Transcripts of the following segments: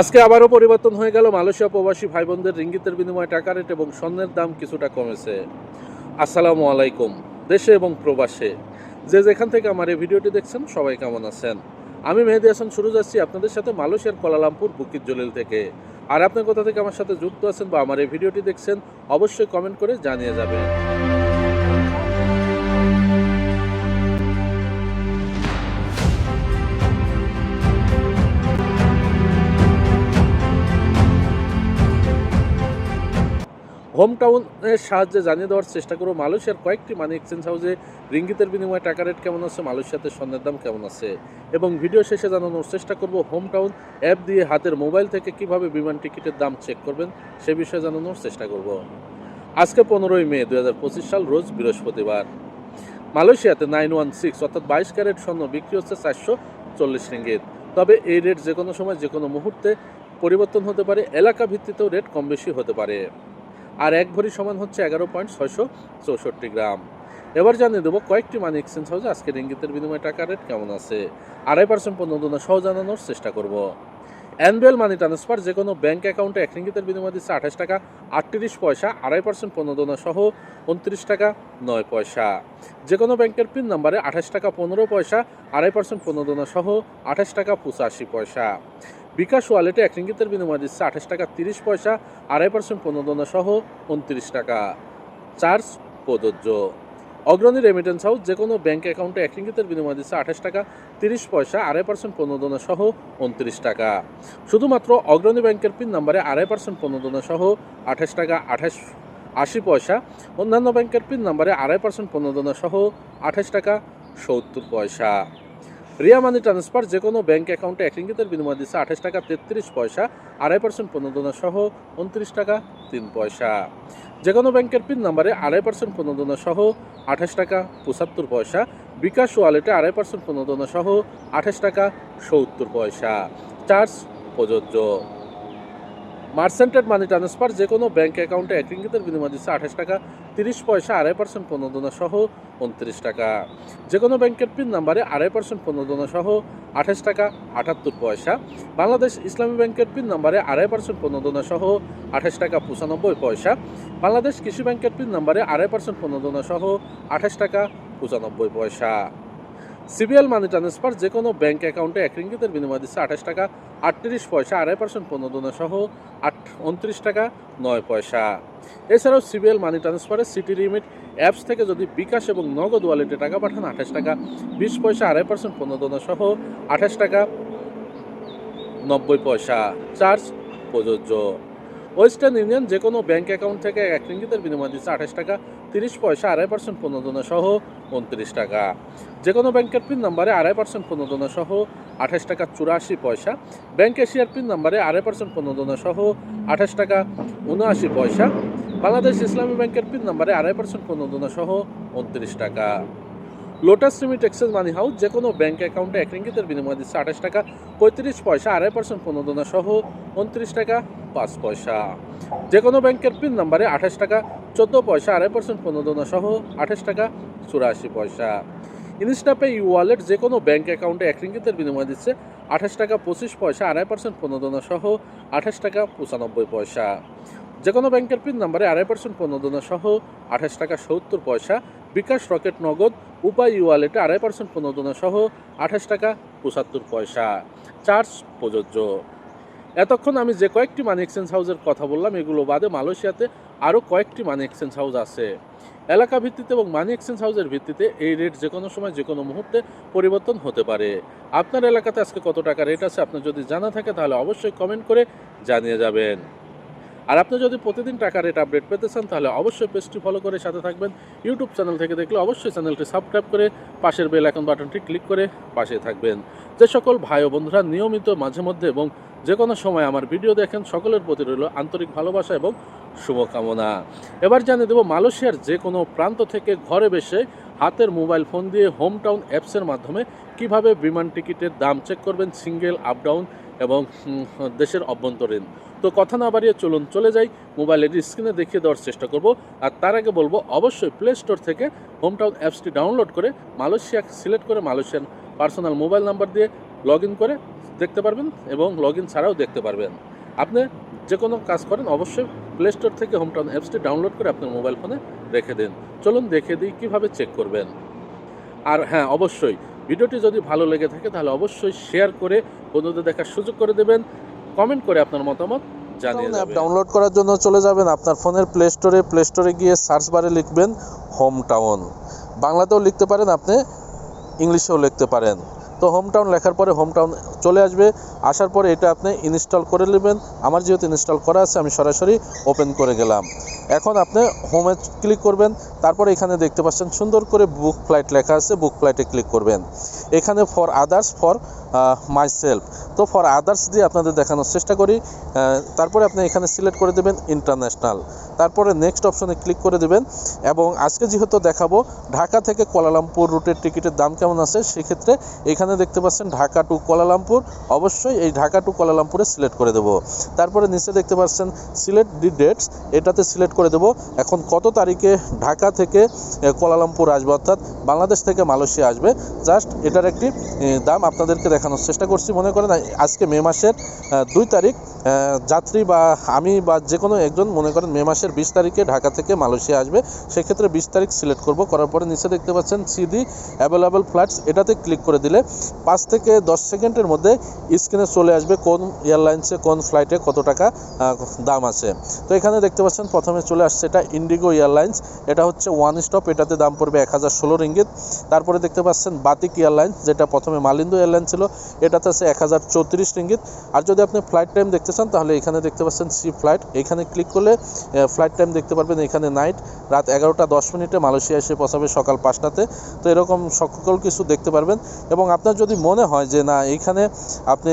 আজকে আবারও পরিবর্তন হয়ে গেল। মালয়েশিয়া প্রবাসী ভাই বোনদের রিঙ্গিতের বিনিময়ে টাকা রেট এবং স্বর্ণের দাম কিছুটা কমেছে। আসসালামু আলাইকুম, দেশে এবং প্রবাসে। যে যেখান থেকে আমার এই ভিডিওটি দেখছেন, সবাই কেমন আছেন? আমি মেহেদি হাসান, শুরু যাচ্ছি আপনাদের সাথে মালয়েশিয়ার কোলালামপুর বুকির জলিল থেকে। আর আপনার কোথা থেকে আমার সাথে যুক্ত আছেন বা আমার এই ভিডিওটি দেখছেন, অবশ্যই কমেন্ট করে জানিয়ে যাবেন। হোম টাউনের সাহায্যে জানিয়ে দেওয়ার চেষ্টা করব মালয়েশিয়ার কয়েকটি মানি এক্সচেঞ্জ হাউসে রিঙ্গিতের বিনিময়ে টাকা রেট কেমন আছে? মালয়েশিয়াতে স্বর্ণের দাম কেমন আছে? এবং ভিডিও শেষে জানানোর চেষ্টা করব হোম টাউন অ্যাপ দিয়ে হাতের মোবাইল থেকে কীভাবে বিমান টিকিটের দাম চেক করবেন সে বিষয়ে জানানোর চেষ্টা করব। আজকে পনেরোই মে দু হাজার পঁচিশ সাল, রোজ বৃহস্পতিবার। মালয়েশিয়াতে নাইন ওয়ান সিক্স অর্থাৎ বাইশ ক্যারেট স্বর্ণ বিক্রি হচ্ছে চারশো চল্লিশ রিঙ্গিত। তবে এই রেট যে কোনো সময়, যে কোনো মুহূর্তে পরিবর্তন হতে পারে। এলাকা ভিত্তিতেও রেট কম বেশি হতে পারে। আর এক ভরি সমান হচ্ছে এগারো পয়েন্ট ছয়শো চৌষট্টি গ্রাম। এবার জানিয়ে দেবো কয়েকটি মানি এক্সচেঞ্জ হাউসে আজকের ইঙ্গিতের বিনিময়ে টাকা রেট কেমন আছে? আড়াই পার্সেন্ট প্রণোদনা সহ জানানোর চেষ্টা করব। অ্যানুয়াল মানি ট্রান্সফার যে কোনো ব্যাঙ্ক অ্যাকাউন্টে এক রিঙ্গিতের বিনিময় দিচ্ছে আঠাশ টাকা আটত্রিশ পয়সা, আড়াই পার্সেন্ট প্রণোদনা সহ উনত্রিশ টাকা নয় পয়সা। যে কোনো ব্যাংকের পিন নাম্বারে আঠাশ টাকা পনেরো পয়সা, আড়াই পার্সেন্ট প্রণোদনা সহ আঠাশ টাকা পঁচাশি পয়সা। বিকাশ ওয়ালেটে এক রিঙ্গিতের বিনিময় দিচ্ছে আঠাশ টাকা তিরিশ পয়সা, আড়াই পার্সেন্ট প্রণোদনা সহ উনত্রিশ টাকা। চার্জ প্রযোজ্য। অগ্রণী রেমিটেন্স হাউস যে কোনো ব্যাঙ্ক অ্যাকাউন্টে এক রিঙ্গিতের বিনিময় দিচ্ছে আঠাশ টাকা তিরিশ পয়সা, আড়াই পার্সেন্ট প্রণোদনা সহ উনত্রিশ টাকা। শুধুমাত্র অগ্রণী ব্যাংকের পিন নাম্বারে আড়াই পার্সেন্ট প্রণোদনা সহ আঠাশ টাকা আঠাশ আশি পয়সা, অন্যান্য ব্যাংকের পিন নাম্বারে আড়াই পার্সেন্ট প্রণোদনা সহ আঠাশ টাকা সত্তর পয়সা। রিয়া মানি ট্রান্সফার যে কোনো ব্যাঙ্ক অ্যাকাউন্টে এক রিঙ্গিতের বিনিময় দিচ্ছে আঠাশ টাকা তেত্রিশ পয়সা, আড়াই পার্সেন্ট প্রণোদনা সহ উনত্রিশ টাকা তিন পয়সা। যে কোনো ব্যাংকের পিন নাম্বারে আড়াই পার্সেন্ট প্রণোদনা সহ আঠাশ টাকা পঁচাত্তর পয়সা, বিকাশ ওয়ালেটে আড়াই পার্সেন্ট প্রণোদনা সহ আঠাশ টাকা সত্তর পয়সা। চার্জ প্রযোজ্য। মার্সেন্টেড মানি ট্রান্সফার যে কোনো ব্যাঙ্ক অ্যাকাউন্টে এক রিঙ্গিতের বিনিময় দিচ্ছে আঠাশ টাকা তিরিশ পয়সা আড়াই পার্সেন্ট প্রণোদনা সহ উনত্রিশ টাকা। যে কোনো ব্যাংকের পিন নাম্বারে আড়াই পার্সেন্ট প্রণোদনা সহ আঠাশ টাকা আটাত্তর পয়সা। বাংলাদেশ ইসলামী ব্যাংকের পিন নাম্বারে আড়াই পার্সেন্ট প্রণোদনা সহ আঠাশ টাকা পঁচানব্বই পয়সা। বাংলাদেশ কৃষি ব্যাংকের পিন নাম্বারে আড়াই পার্সেন্ট প্রণোদনা সহ আঠাশ টাকা পঁচানব্বই পয়সা। সিবিএল মানি ট্রান্সফার যে কোনো ব্যাংক অ্যাকাউন্টে এক রিঙ্গিতের বিনিময় দিচ্ছে আঠাশ টাকা আটত্রিশ পয়সা, আড়াই পার্সেন্ট প্রণোদনা সহ আট, উনত্রিশ টাকা নয় পয়সা। এছাড়াও সিবিএল মানি ট্রান্সফারে সিটি লিমিট অ্যাপস থেকে যদি বিকাশ এবং নগদ ওয়ালেটে টাকা পাঠান, আঠাশ টাকা, বিশ পয়সা, আড়াই পার্সেন্ট প্রণোদনা সহ আঠাশ টাকা, নব্বই পয়সা চার্জ প্রযোজ্য। ওয়েস্টার্ন ইউনিয়ন যে কোনো ব্যাঙ্ক অ্যাকাউন্ট থেকে এক রিঙ্গিতের বিনিময় দিচ্ছে আঠাশ টাকা, তিরিশ পয়সা, আড়াই পার্সেন্ট প্রণোদনা সহ উনত্রিশ টাকা। যে কোনো ব্যাংকের পিন নাম্বারে আড়াই পার্সেন্ট প্রণোদনা সহ আঠাশ টাকা, চুরাশি পয়সা। ব্যাংক এশিয়ার পিন নাম্বারে আড়াই পার্সেন্ট প্রণোদনা সহ আঠাশ টাকা, উনআশি পয়সা। বাংলাদেশ ইসলামী ব্যাংকের পিন নাম্বারে আড়াই পার্সেন্ট প্রণোদনা সহ উনত্রিশ টাকা। Lotus limit exchange money house যে কোনো ব্যাংক অ্যাকাউন্টে এক রিঙ্গিতের বিনিময় দিচ্ছে আঠাশ টাকা, পঁয়ত্রিশ পয়সা, আড়াই পার্সেন্ট প্রণোদনা সহ উনত্রিশ টাকা, পাঁচ পয়সা। যে কোনো ব্যাংকের পিন নাম্বারে আঠাশ টাকা, চোদ্দ পয়সা, আড়াই পার্সেন্ট প্রণোদনা সহ আঠাশ টাকা, চুরাশি পয়সা। ইনস্টাপে ই ওয়ালেট যে কোনো ব্যাংক অ্যাকাউন্টে এক রিঙ্গিতের বিনিময় দিচ্ছে আঠাশ টাকা, পঁচিশ পয়সা, আড়াই পার্সেন্ট প্রণোদনা সহ আঠাশ টাকা, পঁচানব্বই পয়সা। যে কোনো ব্যাংকের পিন নাম্বারে আড়াই পার্সেন্ট প্রণোদনা সহ আঠাশ টাকা সত্তর পয়সা, বিকাশ রকেট নগদ, উপায় ওয়ালেটে আড়াই পার্সেন্ট প্রণোদনা সহ আঠাশ টাকা পঁচাত্তর পয়সা। চার্জ প্রযোজ্য। এতক্ষণ আমি যে কয়েকটি মানি এক্সচেঞ্জ হাউসের কথা বললাম, এগুলো বাদে মালয়েশিয়াতে আরও কয়েকটি মানি এক্সচেঞ্জ হাউস আছে। এলাকা ভিত্তিতে এবং মানি এক্সচেঞ্জ হাউসের ভিত্তিতে এই রেট যে কোনো সময় যে কোনো মুহূর্তে পরিবর্তন হতে পারে। আপনার এলাকাতে আজকে কত টাকা রেট আছে, আপনার যদি জানা থাকে তাহলে অবশ্যই কমেন্ট করে জানিয়ে যাবেন। আর আপনি যদি প্রতিদিন টাকা রেট আপডেট পেতে চান, তাহলে অবশ্যই পেজটি ফলো করে সাথে থাকবেন। ইউটিউব চ্যানেল থেকে দেখলে অবশ্যই চ্যানেলটি সাবস্ক্রাইব করে পাশের বেল আইকন বাটনটি ক্লিক করে পাশে থাকবেন। যে সকল ভাই ও বন্ধুরা নিয়মিত মাঝে মধ্যে এবং যে কোনো সময় আমার ভিডিও দেখেন, সকলের প্রতি রইল আন্তরিক ভালোবাসা এবং শুভকামনা। এবার জানিয়ে দেবো, মালয়েশিয়ার যে কোনো প্রান্ত থেকে ঘরে বসে হাতের মোবাইল ফোন দিয়ে হোম টাউন অ্যাপসের মাধ্যমে কীভাবে বিমান টিকিটের দাম চেক করবেন সিঙ্গেল আপ ডাউন এবং দেশের অভ্যন্তরীণ। তো কথা না বাড়িয়ে চলুন, চলে যাই মোবাইলের স্ক্রিনে দেখিয়ে দেওয়ার চেষ্টা করব। আর তার আগে বলব, অবশ্যই প্লে স্টোর থেকে হোম টাউন অ্যাপসটি ডাউনলোড করে মালয়েশিয়া সিলেক্ট করে মালয়েশিয়ান পার্সোনাল মোবাইল নাম্বার দিয়ে লগ করে দেখতে পারবেন এবং লগ ছাড়াও দেখতে পারবেন। আপনি যে কোনো কাজ করেন, অবশ্যই প্লে স্টোর থেকে হোমটাউন অ্যাপসটি ডাউনলোড করে আপনার মোবাইল ফোনে রেখে দিন। চলুন দেখে দিই কীভাবে চেক করবেন। আর হ্যাঁ অবশ্যই, ভিডিওটি যদি ভালো লেগে থাকে, তাহলে অবশ্যই শেয়ার করে বন্ধুদের দেখার সুযোগ করে দেবেন। কমেন্ট করে আপনার মতামত জানিয়ে অ্যাপ ডাউনলোড করার জন্য চলে যাবেন আপনার ফোনের প্লে স্টোরে প্লে স্টোরে গিয়ে সার্চ বারে লিখবেন হোম টাউন বাংলাতেও লিখতে পারেন আপনি ইংলিশেও লিখতে পারেন। তো হোম টাউন লেখার পরে হোম টাউন চলে আসবে। আসার পরে এটা আপনি ইনস্টল করে নেবেন। আমার যেহেতু ইনস্টল করা আছে, আমি সরাসরি ওপেন করে গেলাম। এখন আপনি হোমে ক্লিক করবেন, তারপরে এখানে দেখতে পাচ্ছেন সুন্দর করে বুক ফ্লাইট লেখা আছে বুক ফ্লাইটে ক্লিক করবেন। এখানে for others for my self for others দিয়ে আপনাদের দেখানোর চেষ্টা করি। তারপরে আপনি এখানে সিলেক্ট করে দেবেন ইন্টারন্যাশনাল তারপরে নেক্সট অপশনে ক্লিক করে দেবেন। এবং আজকে যেহেতু দেখাবো, ঢাকা থেকে কুয়ালালামপুর রুটের টিকিটের দাম কেমন আছে, সেক্ষেত্রে এখানে দেখতে পাচ্ছেন ঢাকা টু কুয়ালালামপুর। অবশ্যই এই ঢাকা টু কুয়ালালামপুরে সিলেক্ট করে দেবো। তারপরে নিচে দেখতে পাচ্ছেন সিলেক্ট দি ডেটস এটাতে সিলেক্ট করে দেবো। এখন কত তারিখে ঢাকা থেকে এ, কুয়ালালামপুর আসবে অর্থাৎ বাংলাদেশ থেকে মালয়েশিয়া আসবে। জাস্ট এটার একটি দাম আপনাদেরকে দেখানোর চেষ্টা করছি। মনে করেন আজকে মে মাসের দুই তারিখ যাত্রী বা আমি বা যে কোনো একজন মনে করেন মে মাসের বিশ তারিখে ঢাকা থেকে মালয়েশিয়া আসবে সেক্ষেত্রে বিশ তারিখ সিলেক্ট করব। করার পরে নিচে দেখতে পাচ্ছেন সিডি অ্যাভেলেবল ফ্লাইটস এটাতে ক্লিক করে দিলে পাঁচ থেকে দশ সেকেন্ডের মধ্যে স্ক্রিনে চলে আসবে, কোন এয়ারলাইন্সে কোন ফ্লাইটে কত টাকা দাম আছে। তো এখানে দেখতে পাচ্ছেন, প্রথমে চলে আসছে এটা ইন্ডিগো এয়ারলাইন্স এটা হচ্ছে ওয়ান স্টপ এটাতে দাম পড়বে এক হাজার ষোলো রিঙ্গিত। তারপরে দেখতে পাচ্ছেন বাতিক এয়ারলাইন্স যেটা প্রথমে মালিন্দু এয়ারলাইন ছিল, এটাতে আছে এক হাজার চৌত্রিশ রিঙ্গিত। আর যদি আপনি ফ্লাইট টাইম দেখতে চান, তাহলে এখানে দেখতে পাচ্ছেন সি ফ্লাইট এখানে ক্লিক করলে ফ্লাইট টাইম দেখতে পারবেন এখানে নাইট রাত এগারোটা দশ মিনিটে মালয়েশিয়া এসে পৌঁছাবে সকাল পাঁচটাতে। তো এরকম সকল কিছু দেখতে পারবেন। এবং আপনার যদি মনে হয় যে না এইখানে আপনি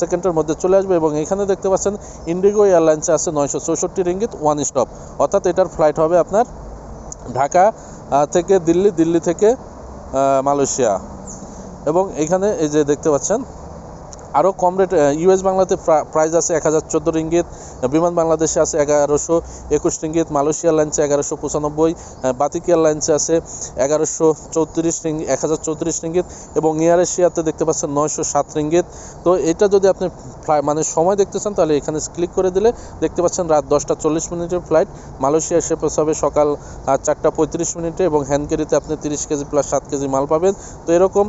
সেকেন্ডের মধ্যে চলে আসবে এবং এখানে দেখতে পাচ্ছেন ইন্ডিগো এয়ারলাইন্সে আছে নয়শো চৌষট্টি রিঙ্গিত ওয়ান স্টপ অর্থাৎ এটার ফ্লাইট হবে আপনার ঢাকা থেকে দিল্লি দিল্লি থেকে মালয়েশিয়া। এবং এখানে এই যে দেখতে পাচ্ছেন আরও কম রেট ইউএস বাংলাতে প্রাইস আছে এক হাজার চোদ্দ রিঙ্গিত। বিমান বাংলাদেশে আছে এগারোশো একুশ রিঙ্গিত, মালয়েশিয়া এয়ারলাইন্সে এগারোশো পঁচানব্বই বাতিক এয়ারলাইন্সে আছে এগারোশো চৌত্রিশ রিঙ্গিত এক হাজার চৌত্রিশ রিঙ্গিত এবং এয়ার এশিয়াতে দেখতে পাচ্ছেন নয়শো সাত রিঙ্গিত। তো এটা যদি আপনি ফ্লাই মানে সময় দেখতে চান, তাহলে এখানে ক্লিক করে দিলে দেখতে পাচ্ছেন রাত দশটা চল্লিশ মিনিটের ফ্লাইট মালয়েশিয়া এসে পৌঁছাবে সকাল চারটা পঁয়ত্রিশ মিনিটে এবং হ্যান্ড ক্যারিতে আপনি তিরিশ কেজি প্লাস সাত কেজি মাল পাবেন। তো এরকম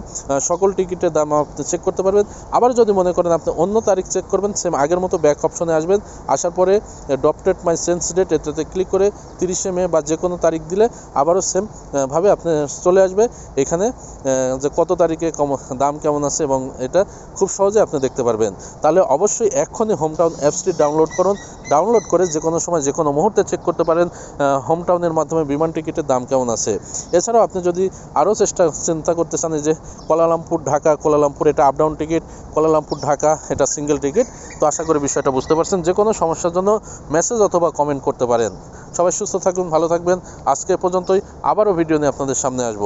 সকল টিকিটের দাম আপনি চেক করতে পারবেন। আবার যদি মনে করেন আপনি অন্য তারিখ চেক করবেন সেম আগের মতো ব্যাক অপশনে আসবেন। আসার পরে ডপটেড মাই সেন্স ডেট এটাতে ক্লিক করে তিরিশে মে বা যে কোনো তারিখ দিলে আবারও সেম ভাবে আপনি চলে আসবে। এখানে যে কত তারিখে কম, দাম কেমন আছে এবং এটা খুব সহজে আপনি দেখতে পারবেন। তাহলে অবশ্যই এক্ষুনি হোমটাউন অ্যাপসটি ডাউনলোড করুন। ডাউনলোড করে যে কোনো সময় যে কোনো মুহূর্তে চেক করতে পারেন হোমটাউনের মাধ্যমে বিমান টিকিটের দাম কেমন আছে। এছাড়াও আপনি যদি আরও চেষ্টা, চিন্তা করতে চান যে Kuala Lumpur Dhaka, Kuala Lumpur এটা up down ticket Kuala Lumpur Dhaka এটা সিঙ্গেল টিকিট তো আশা করি বিষয়টা বুঝতে পারছেন। যে কোনো সমস্যার জন্য মেসেজ অথবা কমেন্ট করতে পারেন। সবাই সুস্থ থাকুন, ভালো থাকবেন। আজকে পর্যন্তই, আবারও ভিডিও নিয়ে আপনাদের সামনে আসব।